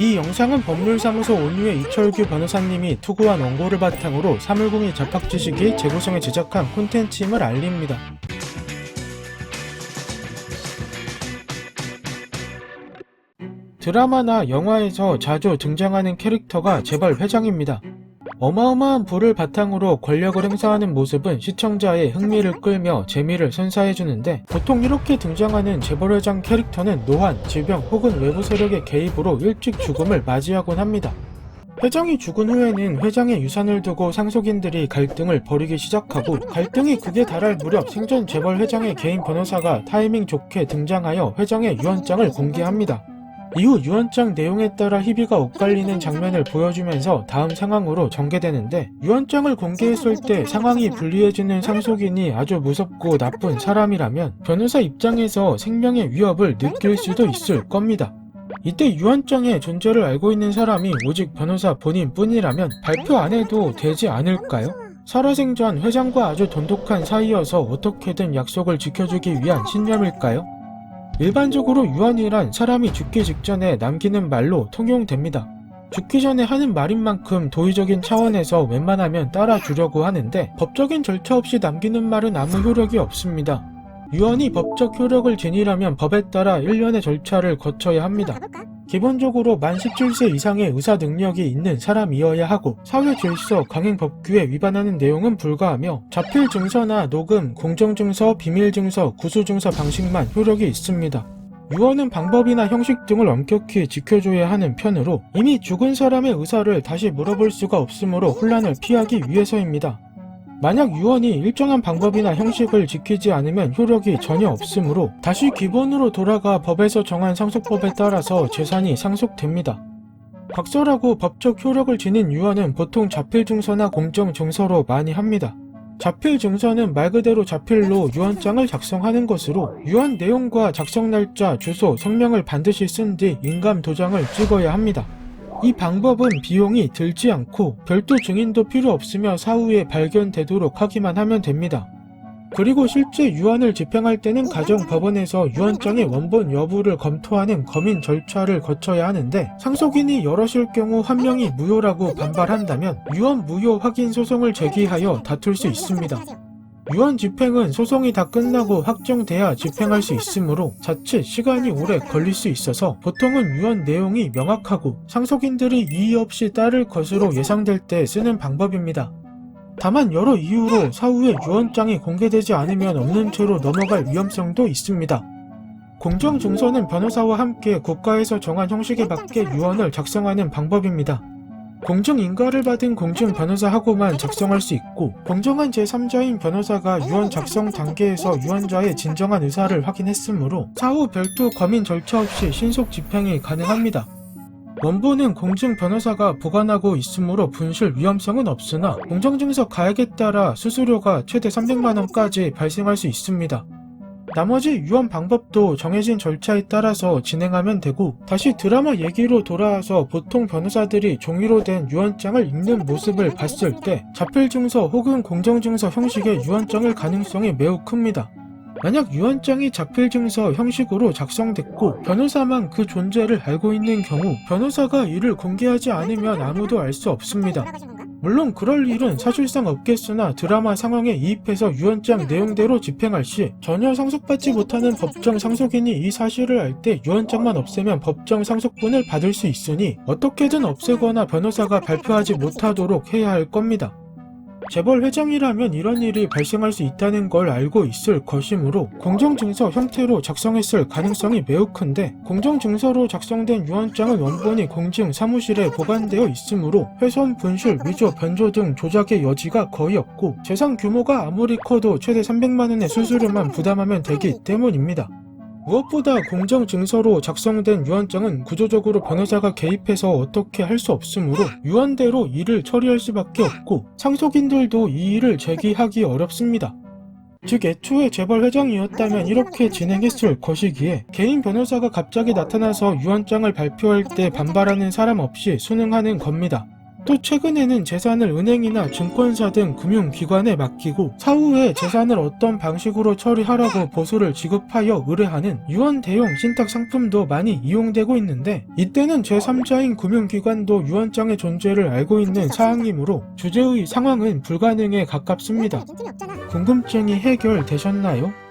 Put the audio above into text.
이 영상은 법률사무소 온유의 이철규 변호사님이 투구한 원고를 바탕으로 사물공인 잡학지식이 재구성해 제작한 콘텐츠임을 알립니다. 드라마나 영화에서 자주 등장하는 캐릭터가 재벌 회장입니다. 어마어마한 부를 바탕으로 권력을 행사하는 모습은 시청자의 흥미를 끌며 재미를 선사해주는데 보통 이렇게 등장하는 재벌회장 캐릭터는 노환, 질병 혹은 외부 세력의 개입으로 일찍 죽음을 맞이하곤 합니다. 회장이 죽은 후에는 회장의 유산을 두고 상속인들이 갈등을 벌이기 시작하고 갈등이 극에 달할 무렵 생전 재벌 회장의 개인 변호사가 타이밍 좋게 등장하여 회장의 유언장을 공개합니다. 이후 유언장 내용에 따라 희비가 엇갈리는 장면을 보여주면서 다음 상황으로 전개되는데 유언장을 공개했을 때 상황이 불리해지는 상속인이 아주 무섭고 나쁜 사람이라면 변호사 입장에서 생명의 위협을 느낄 수도 있을 겁니다. 이때 유언장의 존재를 알고 있는 사람이 오직 변호사 본인 뿐이라면 발표 안 해도 되지 않을까요? 살아생전 회장과 아주 돈독한 사이여서 어떻게든 약속을 지켜주기 위한 신념일까요? 일반적으로 유언이란 사람이 죽기 직전에 남기는 말로 통용됩니다. 죽기 전에 하는 말인 만큼 도의적인 차원에서 웬만하면 따라주려고 하는데 법적인 절차 없이 남기는 말은 아무 효력이 없습니다. 유언이 법적 효력을 지니려면 법에 따라 일련의 절차를 거쳐야 합니다. 기본적으로 만 17세 이상의 의사 능력이 있는 사람이어야 하고 사회 질서 강행 법규에 위반하는 내용은 불가하며 자필 증서나 녹음, 공정 증서, 비밀 증서, 구수 증서 방식만 효력이 있습니다. 유언은 방법이나 형식 등을 엄격히 지켜줘야 하는 편으로 이미 죽은 사람의 의사를 다시 물어볼 수가 없으므로 혼란을 피하기 위해서입니다. 만약 유언이 일정한 방법이나 형식을 지키지 않으면 효력이 전혀 없으므로 다시 기본으로 돌아가 법에서 정한 상속법에 따라서 재산이 상속됩니다. 각설하고 법적 효력을 지닌 유언은 보통 자필 증서나 공정 증서로 많이 합니다. 자필 증서는 말 그대로 자필로 유언장을 작성하는 것으로 유언 내용과 작성 날짜, 주소, 성명을 반드시 쓴 뒤 인감 도장을 찍어야 합니다. 이 방법은 비용이 들지 않고 별도 증인도 필요 없으며 사후에 발견되도록 하기만 하면 됩니다. 그리고 실제 유언을 집행할 때는 가정 법원에서 유언장의 원본 여부를 검토하는 검인 절차를 거쳐야 하는데 상속인이 여럿일 경우 한 명이 무효라고 반발한다면 유언 무효 확인 소송을 제기하여 다툴 수 있습니다. 유언 집행은 소송이 다 끝나고 확정돼야 집행할 수 있으므로 자칫 시간이 오래 걸릴 수 있어서 보통은 유언 내용이 명확하고 상속인들이 이의 없이 따를 것으로 예상될 때 쓰는 방법입니다. 다만 여러 이유로 사후에 유언장이 공개되지 않으면 없는 채로 넘어갈 위험성도 있습니다. 공정증서는 변호사와 함께 국가에서 정한 형식에 맞게 유언을 작성하는 방법입니다. 공증인가를 받은 공증 변호사하고만 작성할 수 있고 공정한 제3자인 변호사가 유언 작성 단계에서 유언자의 진정한 의사를 확인했으므로 사후 별도 검인 절차 없이 신속 집행이 가능합니다. 원본은 공증 변호사가 보관하고 있으므로 분실 위험성은 없으나 공정증서 가액에 따라 수수료가 최대 300만원까지 발생할 수 있습니다. 나머지 유언 방법도 정해진 절차에 따라서 진행하면 되고 다시 드라마 얘기로 돌아와서 보통 변호사들이 종이로 된 유언장을 읽는 모습을 봤을 때 자필증서 혹은 공정증서 형식의 유언장일 가능성이 매우 큽니다. 만약 유언장이 자필증서 형식으로 작성됐고 변호사만 그 존재를 알고 있는 경우 변호사가 이를 공개하지 않으면 아무도 알 수 없습니다. 물론 그럴 일은 사실상 없겠으나 드라마 상황에 이입해서 유언장 내용대로 집행할 시 전혀 상속받지 못하는 법정 상속인이 이 사실을 알 때 유언장만 없애면 법정 상속분을 받을 수 있으니 어떻게든 없애거나 변호사가 발표하지 못하도록 해야 할 겁니다. 재벌 회장이라면 이런 일이 발생할 수 있다는 걸 알고 있을 것이므로 공정증서 형태로 작성했을 가능성이 매우 큰데 공정증서로 작성된 유언장은 원본이 공증 사무실에 보관되어 있으므로 훼손, 분실, 위조, 변조 등 조작의 여지가 거의 없고 재산 규모가 아무리 커도 최대 300만원의 수수료만 부담하면 되기 때문입니다. 무엇보다 공정 증서로 작성된 유언장은 구조적으로 변호사가 개입해서 어떻게 할 수 없으므로 유언대로 일을 처리할 수밖에 없고 상속인들도 이 일을 제기하기 어렵습니다. 즉 애초에 재벌 회장이었다면 이렇게 진행했을 것이기에 개인 변호사가 갑자기 나타나서 유언장을 발표할 때 반발하는 사람 없이 순응하는 겁니다. 또 최근에는 재산을 은행이나 증권사 등 금융기관에 맡기고 사후에 재산을 어떤 방식으로 처리하라고 보수를 지급하여 의뢰하는 유언 대용 신탁 상품도 많이 이용되고 있는데 이때는 제3자인 금융기관도 유언장의 존재를 알고 있는 사항이므로 주제의 상황은 불가능에 가깝습니다. 궁금증이 해결되셨나요?